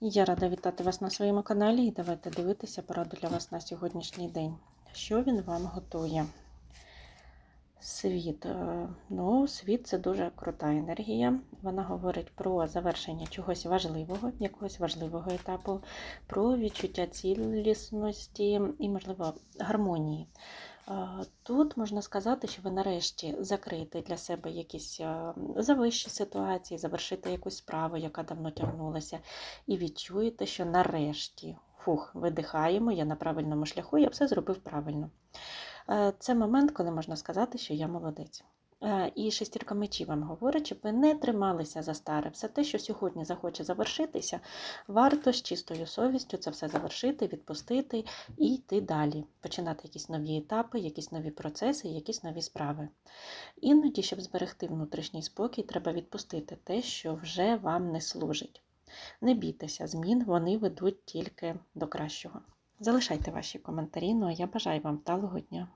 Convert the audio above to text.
Я рада вітати вас на своєму каналі і давайте дивитися пораду для вас на сьогоднішній день. Що він вам готує? Світ. Е, Ну, світ це дуже крута енергія. Вона говорить про завершення чогось важливого, якогось важливого етапу, про відчуття цілісності і, можливо, гармонії. Е, Тут можна сказати, що ви нарешті закриєте для себе якісь е, завищі ситуації, завершите якусь справу, яка давно тягнулася, і відчуєте, що нарешті фух, видихаємо, я на правильному шляху, я все зробив правильно. Е, Це момент, коли можна сказати, що я молодець. Е, І шестірка мечів вам говорить, щоб ви не трималися за старе. Все те, що сьогодні захоче завершитися, варто з чистою совістю це все завершити, відпустити і йти далі, починати якісь нові етапи, якісь нові процеси, якісь нові справи. Іноді, щоб зберегти внутрішній спокій, треба відпустити те, що вже вам не служить. Не бійтеся змін, вони ведуть тільки до кращого. Залишайте ваші коментарі, ну а я бажаю вам вдалого дня.